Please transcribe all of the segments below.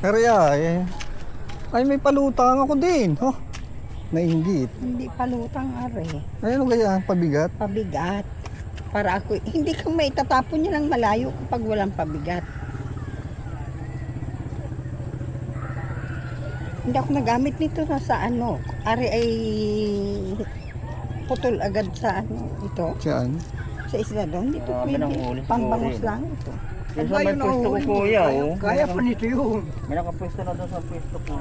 Pero yeah, eh. Ay, may palutang ako din. Oh, nainggit. Hindi palutang are. Ay, ano kaya? Pabigat? Pabigat. Para ako, hindi ka may tatapon niya ng malayo kapag walang pabigat. Hindi ako nagamit nito na sa ano. Are ay putol agad sa ano ito. Saan? Sa isla doon. Dito Marami ng pwede. Huli. lang ito. Yung sa may pwesto ko kuya, oh. Kaya pa nito yun. May nakapwesto na doon sa pwesto ko.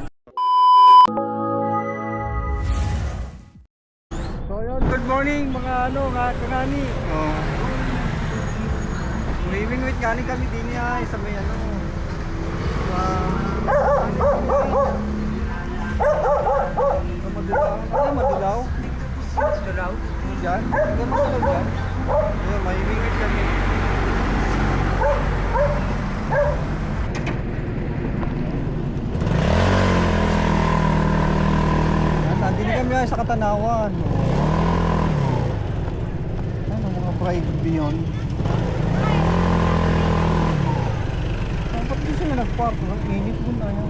So yun, good morning mga ano, mga kangani. Oh. Living with kani kami din niya sa may ano. Sa Sa Madulaw. Ano Madulaw? Madulaw? Diyan? Diyan Madulaw dyan? Ayun, may living kami. Nandito kami ay sa Katanawan. Ano mga pride beyond. Ba't di sila nag-park? Ang init dun na yan.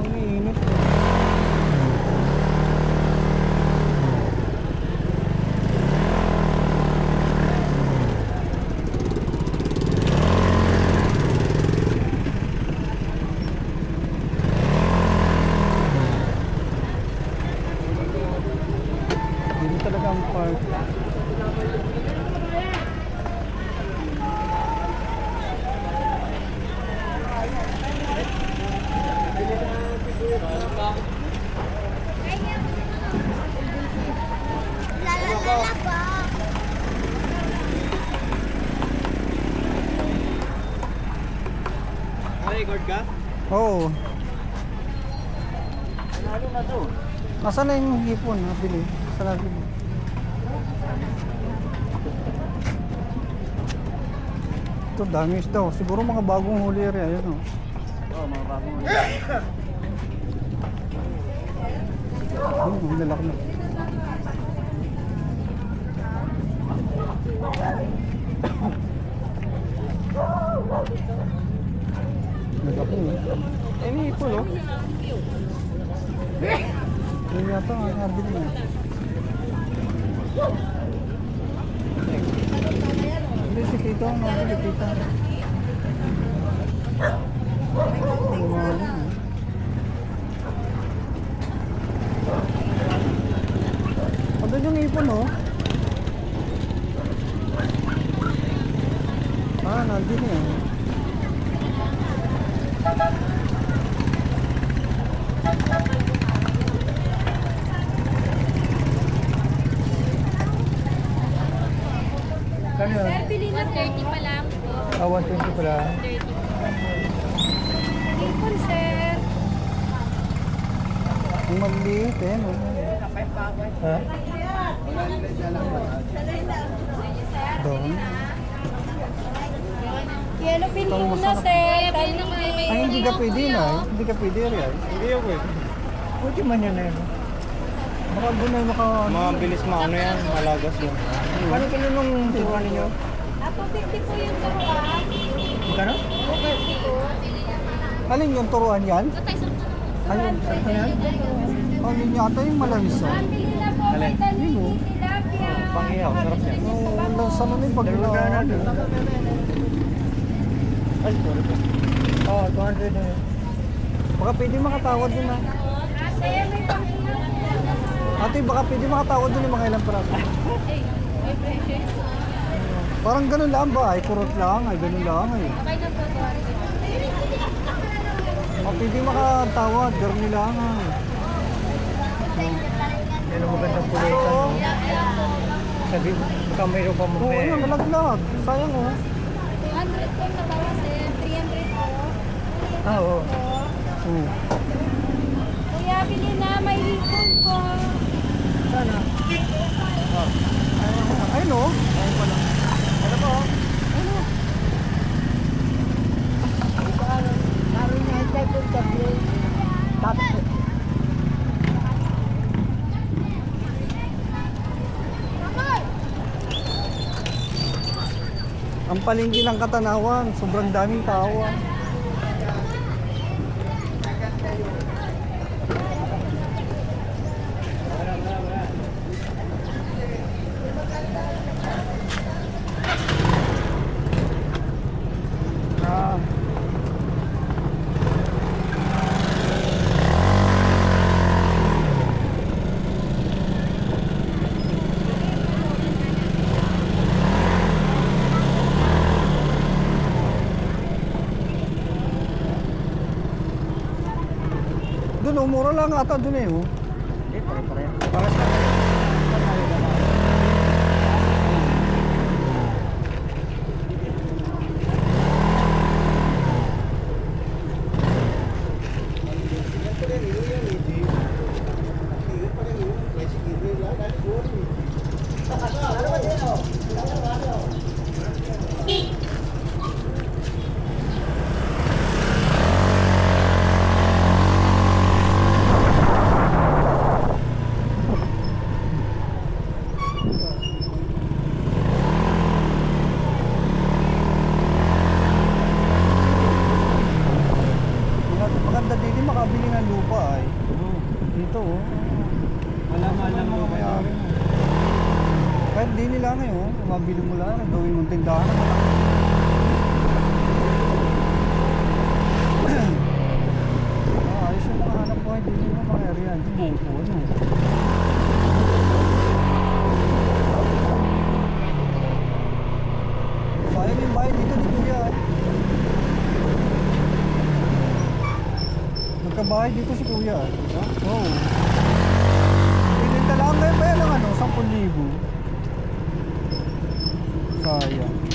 Ang init. Hindi talaga ang park. record ka? Oo. Ano na doon? Nasaan na yung hipon? Nabili. Saan nabili? Ito, dami isda. oh. Siguro mga bagong huli rin. Ayun o. Oo, mga bagong Oh, ang lalaki na. Nagkapo eh. Eh, may ipon oh. Yun yata ang nabili na. Hindi, si Tito ang nabili, Tito. Ang mahal eh. Ano yung ipon oh? Ah, nandun yan. Kano yun? Sir, bili na 30 pa lang po. Ah, 120 pala. 30 po. Ipon, sir. Ang maliit eh, no? Ha? Doon? Yellow pin Itong muna, masarap. sir. Dahil na may Ay, hindi ka pwede na eh. Hindi ka pwede rin. Hindi ako eh. Pwede man yun eh. Baka doon na naka... Mga bilis maano yan, malagas yun. Paano kayo nung turuan ninyo? Apo, 50 po yung turuan. Magkano? 50 po. Alin yung turuan yan? Sa Ayun, ano yan? Oh, yun yata yung na po. Alin? Yun, oh. Tilapia. Pangihaw, sarap yan. Oh, ang lansa na yung pag. Ay, sorry po. Oh, 200 na yun. Baka pwede makatawad din ha. Ate, may pangihaw. Ate, baka pwede makatawad din yung mga ilang parato. Parang ganun lang ba? Ay, kurot lang. Ay, ganun lang. Ay. Okay na po. Baka pwede makatawad. Ganun lang. Ay. Ang magandang pulutan. no? Sabi, baka mayroon pa Oo, oh, nalaglag. Sayang oh. 200 po na bawas, sir. 300 po. Ah, oo. Hmm. Kuya, bili na. May hipon po. Sana. Ayun oh. Ayun pala. Ano po? Ano? Naroon na ito yung Tapos, Ang palengke ng Katanawan. Sobrang daming tao. ah. Ah. Doon, oh, mura lang ata doon eh. Oh. Hindi, pare-pare. Para sa Maganda- Maganda din yung makabili ng lupa ay. Dito oh. Wala mahal ng mga mayari. Kahit di nila ngayon, mabili mo lang, gawin mong tindahan. ah, ayos yung mga hanap buhay, di nila mga area. Di mo po, ano. Sayang yung bahay dito ni Kuya. eh. Magkabahay dito si Kuya. Oo. Oh. Pininta lang ngayon ba yan ng ano, 10,000? Sayang.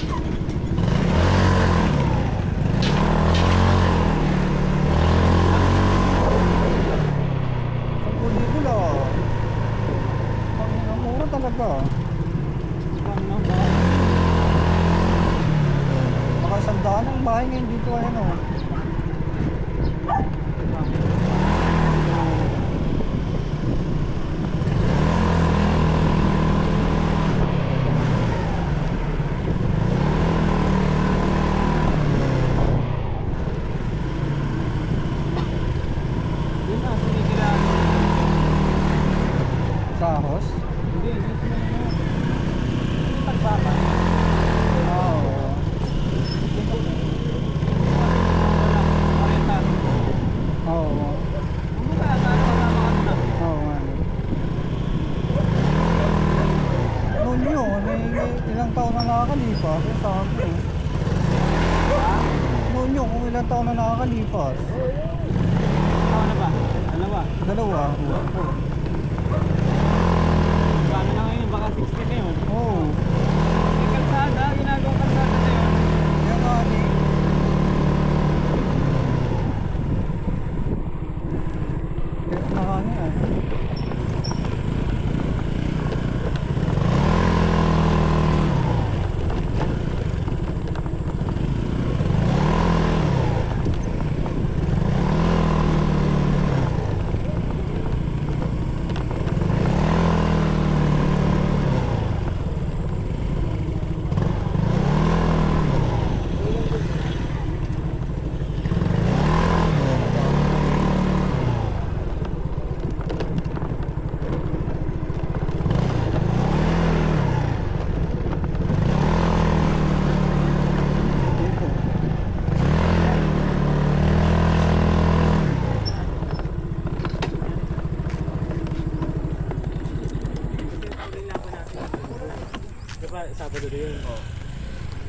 Sabado na yun? Oo.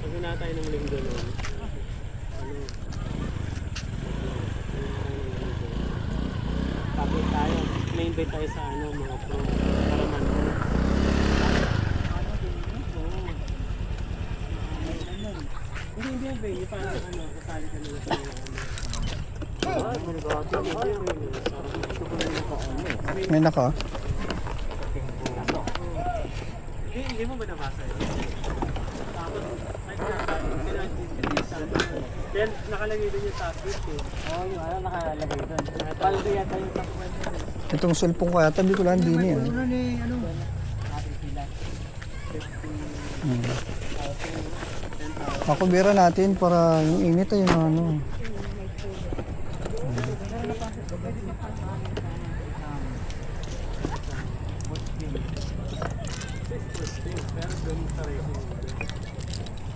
Pag na tayo ng linggo nun, ano, tapos tayo, may invite tayo sa ano, mga pro, para man, hindi, hindi yung venue, parang ano, kasali ka nila sa mga ano. Ay, may nagkakati, hindi yung venue. Parang gusto ko nila pa ano. May naka. Hindi, hindi mo ba nabasa yun? Tapos, ay, kaya nakalagay din yung top list eh. Oo, yung ano nakalagay doon. Paldo yata yung top 1 Itong sulpong ko yata, hindi ko lang din yan. Ano ni, ano? Natin sila. 50, Hmm. 10,000. Makubira natin para yung init ay yung ano.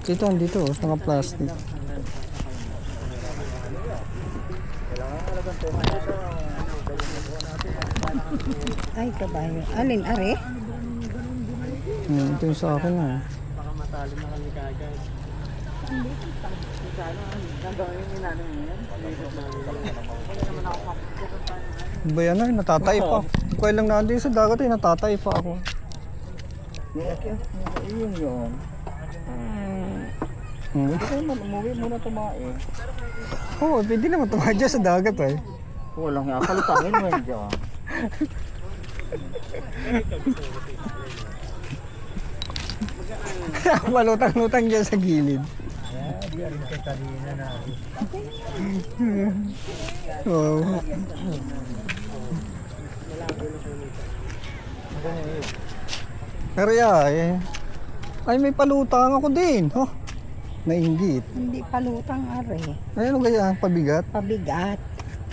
Dito, dito, sa mga plastic. Ay, kabayo. Alin, are? Hmm, ito yung sa akin ah. Baka matalo na kami kagad. Ba yan ay, natatay pa. Kaya lang nandun sa dagat ay, natatay pa ako. Yun yun. Hmm. Kasi man, umuwi muna tumae. Oo, oh, pwede naman tumadya sa dagat eh. Walang nga, kalutangin mo yun dyan. Malutang-lutang dyan sa gilid. Oo. Pero yeah, eh. Ay, may palutang ako din. Oh, nainggit. Hindi palutang, are. Ay, ano kaya? Pabigat? Pabigat.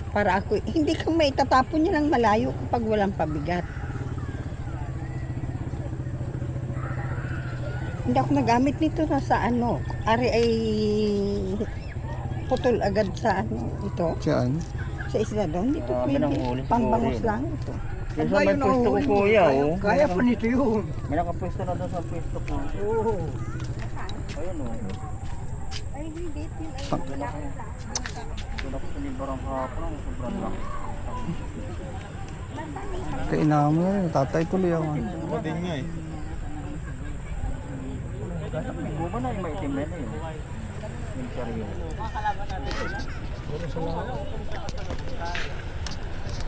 Para ako, hindi ka may tatapon niya ng malayo kapag walang pabigat. Hindi ako nagamit nito na sa ano. Ari ay putol agad sa ano ito. Saan? Sa isla doon. Dito Marami pwede. Pambangos lang ito. Yung sa may pwesto ko kuya, oh. Kaya pa nito yun. May nakapwesto na doon sa pwesto ko. Oo. Ayun oh. Ay, hindi. Yun ay Doon ako sa libarang kahapon, sobrang laki. Kainahan mo rin. Tatay tuloy ako. Badin nga eh. May guba na yung maitim na yun. Yung sarili.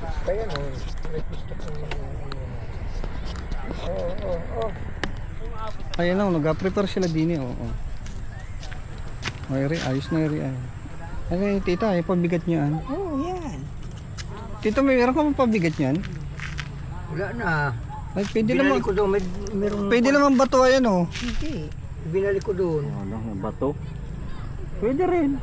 Kaya no, may gusto ko Oo, oo, oo. Ayan na, nag-prepare sila din eh. Oo. Ay, ri, ayos na rin. Ay. Ay, tita, ay pabigat niyan. Oo, oh, yan. Tita, may meron ka mong pabigat niyan? Wala na. Ay, pwede Binalik naman. ko doon. May, merong, Pwede naman bato ayan oh. Hindi. binalik ko doon. Yung bato. Pwede rin.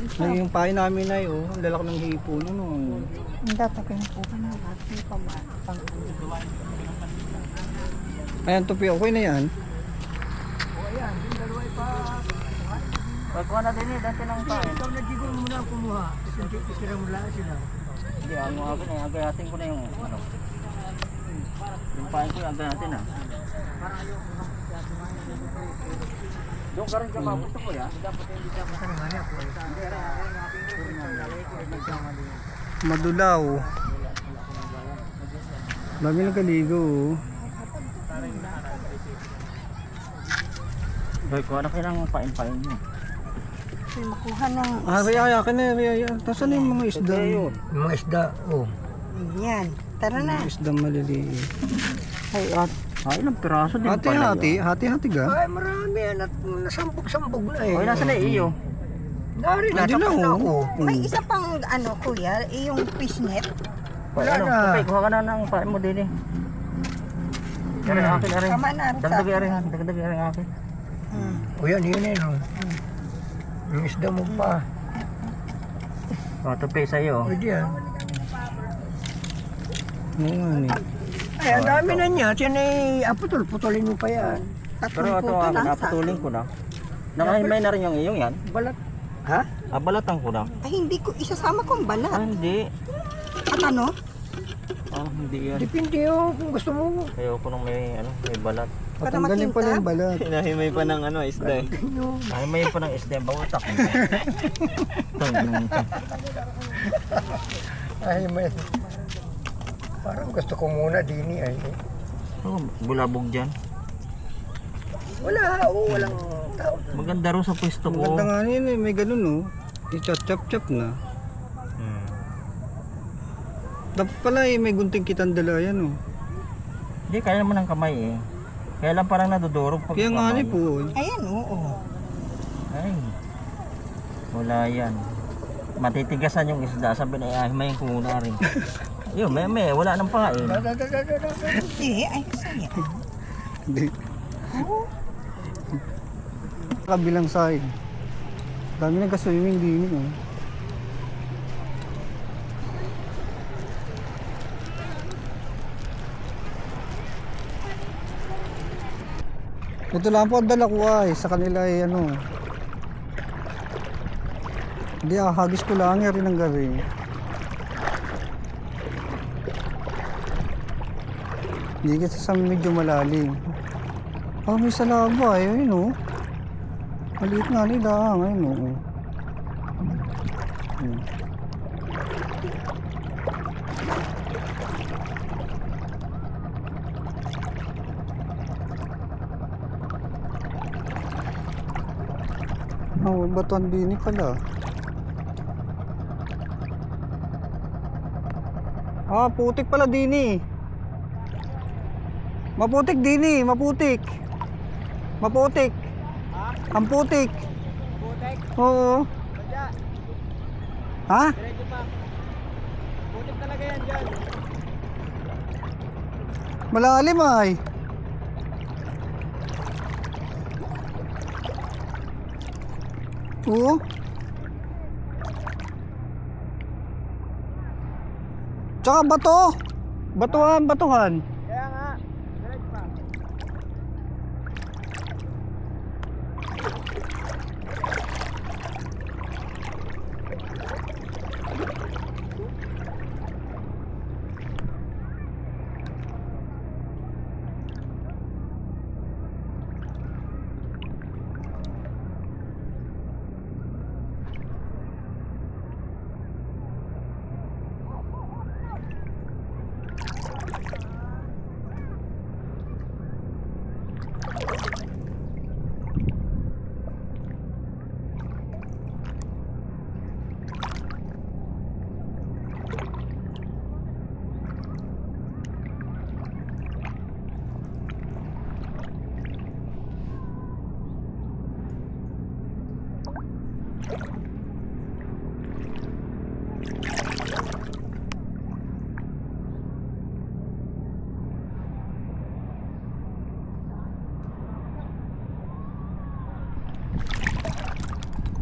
Ay, yung pahay namin ay oh. Ang lalaki ng hipo nun oh. Ang datakin po ka na ating pang Ayan, tupi, okay na yan. Pagkuha na din eh, dati ng pain. Ikaw nagiging muna kumuha. Hindi isira mo lang sila. Hindi, ano ako na, agayatin ko na yung ano. Yung pain ko, agayatin ah. Doon ka rin ko ya. Dapat hindi ka Madulaw. Dami nagkaligo oh. Hoy, kuha na kayo ng pain-pain nyo. May makuha ng Ah, riyaya ka na. Tapos ano yung mga isda? yun. Yung mga isda, oh. yan. Tara na. Mga isda maliliit. Ay, at, ay, ilang piraso din pala Hati-hati, yun. hati-hati ka. Ay, marami yan. At nasambog-sambog na eh. Ay, nasa na iyo. Nari, Nandiyan na oh. ako. May isa pang ano kuya, eh, yung fishnet. Wala ano, na. Okay, kuha ka na ng pain mo din eh. Kaya Hmm. akin, arin. Tama na. Dagdag arin, dagdag arin akin. Hmm. O yan, yun eh. No. Yung isda mo pa. O, ito pay sa'yo. Pwede yan. Oo nga ni. Ay, ang dami na niya. Yan ay aputol-putulin mo pa yan. Pero Tatlong ito puto lang sa naputulin ko na. Nakahimay na rin yung iyong yan. Balat. Ha? Ah, balatan ko na. Ay, hindi ko, isasama ko ang Ah, balat. hindi. At ano? Ah, hindi yan. Depende oh, kung gusto mo. Ayoko nung may, ano, may balat. Para Patanggalin pala makintab. yung balat. Hinahimay pa ng ano, isda eh. Ay, may pa ng isda, bawatak. Ay, may... Parang gusto ko muna dini ay. oh, bulabog dyan. Wala, oh, walang tao. Maganda rin sa pwesto ko. ganda nga yun eh, may ganun oh. I-chop-chop-chop na. Hmm. Dapat pala eh, may gunting kitang dala yan oh. Hindi, kaya naman ng kamay eh. Kaya lang parang nadudurog pag Kaya nga ni po. Ayan, oo. Ay, wala yan. Matitigasan yung isda, sabi na ihahimayin ko muna rin. Yun, may, may, wala nang pain. Hindi, ay, saya. Hindi. kabilang side. Dami nagka-swimming din eh. Ito lang po ang dala ko ay sa kanila ay ano. Hindi ah, hagis ko lang rin ng gabi. Hindi kasi sa medyo malalim. Ah, may salaba eh, ayun oh. Maliit nga nila, ayun oh. Hmm. Oh, batuan din pala. Ah, putik pala dini. Maputik dini, maputik. Maputik. Ang putik. Putek, Oo. sadya. Ha? Diretso pa. Putek talaga yan dyan. Malalim ay. Oo. Tsaka bato. Batuhan, batuhan. Kaya nga, diretso pa.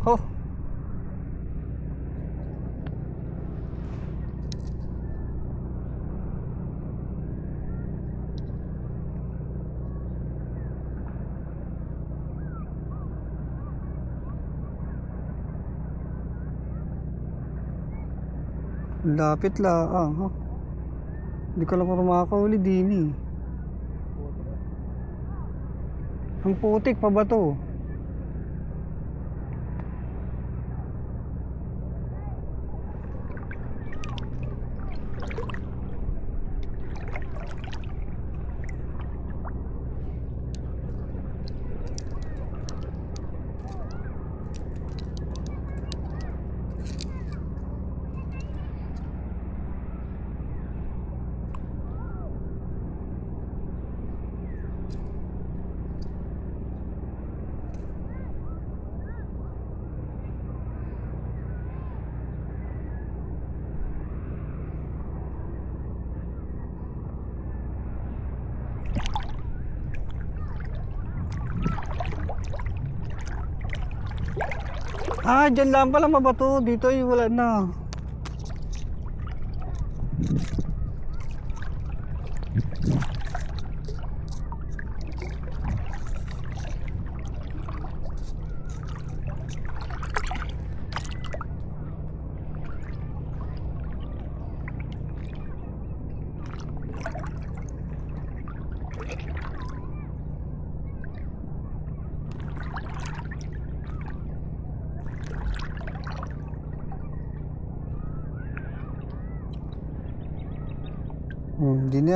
Oh. Lapit lang, ah. Oh. Hindi ko lang kung makakahuli din eh. Ang putik pa ba to? Ah, dyan lang pala mabato. Dito ay wala na. Hmm, di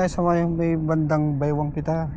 na sa may, may bandang baywang kita.